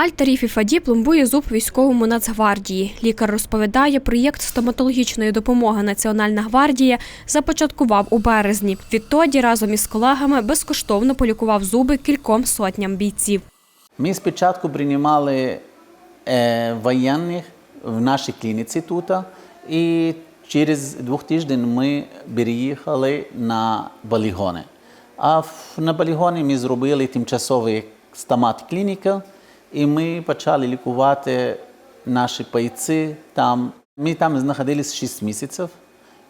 Альтаріф Фаді пломбує зуб військовому Нацгвардії. Лікар розповідає, проєкт стоматологічної допомоги Національна гвардія започаткував у березні. Відтоді разом із колегами безкоштовно полікував зуби кільком сотням бійців. Ми спочатку приймали е, воєнних в нашій клініці тут, і через двох тижнів ми переїхали на полігони. А на полігоні ми зробили тимчасовий стомат клініка, і ми почали лікувати наші бойці там. Ми там знаходилися 6 місяців.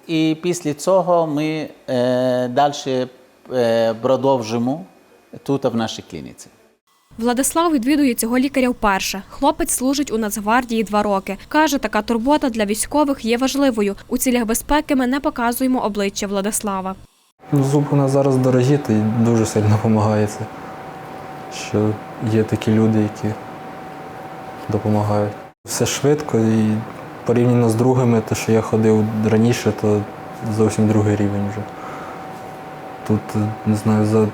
І після цього ми е, далі е, продовжимо тут, в нашій клініці. Владислав відвідує цього лікаря вперше. Хлопець служить у Нацгвардії два роки. Каже, така турбота для військових є важливою. У цілях безпеки ми не показуємо обличчя Владислава. Ну, Зуб у нас зараз дорогі, то й дуже сильно допомагає це, що є такі люди, які допомагають. Все швидко і порівняно з другими, те, що я ходив раніше, то зовсім другий рівень вже. Тут, е, не знаю, за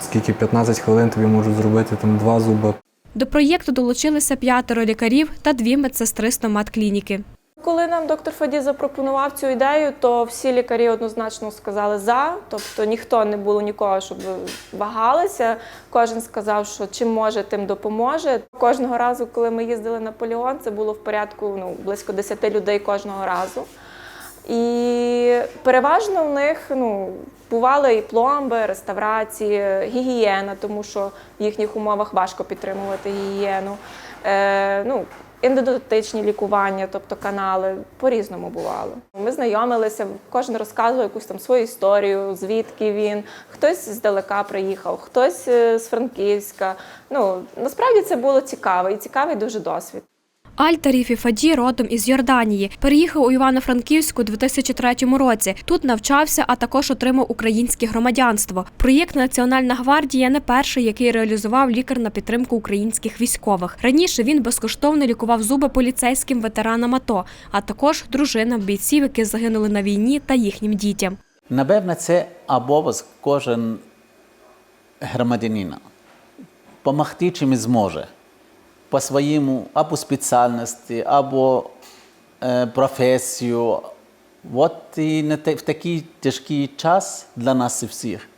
скільки 15 хвилин тобі можуть зробити там два зуби. До проєкту долучилися п'ятеро лікарів та дві медсестри стомат-клініки. Коли нам доктор Фаді запропонував цю ідею, то всі лікарі однозначно сказали за. Тобто ніхто не було нікого, щоб вагалися. Кожен сказав, що чим може, тим допоможе. Кожного разу, коли ми їздили на полігон, це було в порядку ну, близько 10 людей кожного разу. І переважно в них ну, бували і пломби, реставрації, гігієна, тому що в їхніх умовах важко підтримувати гігієну. Е, ну, ендодонтичні лікування, тобто канали, по-різному бувало. Ми знайомилися, кожен розказував якусь там свою історію, звідки він. Хтось здалека приїхав, хтось е, з Франківська. Ну, насправді це було цікаво і цікавий дуже досвід. Аль-Таріф Фаді родом із Йорданії. Переїхав у Івано-Франківську у 2003 році. Тут навчався, а також отримав українське громадянство. Проєкт Національна гвардія не перший, який реалізував лікар на підтримку українських військових. Раніше він безкоштовно лікував зуби поліцейським ветеранам АТО, а також дружинам бійців, які загинули на війні та їхнім дітям. Напевно, це обов'язок кожен громадянина. Помогти чим зможе. По своєму або спеціальності, або е, професію. От і на те- в такий тяжкий час для нас всіх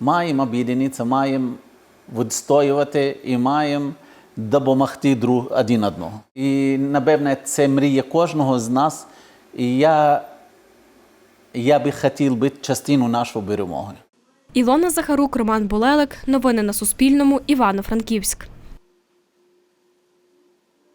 маємо об'єднатися, маємо відстоювати і маємо допомогти друг один одного. І, напевне, це мрія кожного з нас. І я я би хотів бути частиною нашої перемоги. Ілона Захарук, Роман Булелик. Новини на Суспільному. Івано-Франківськ.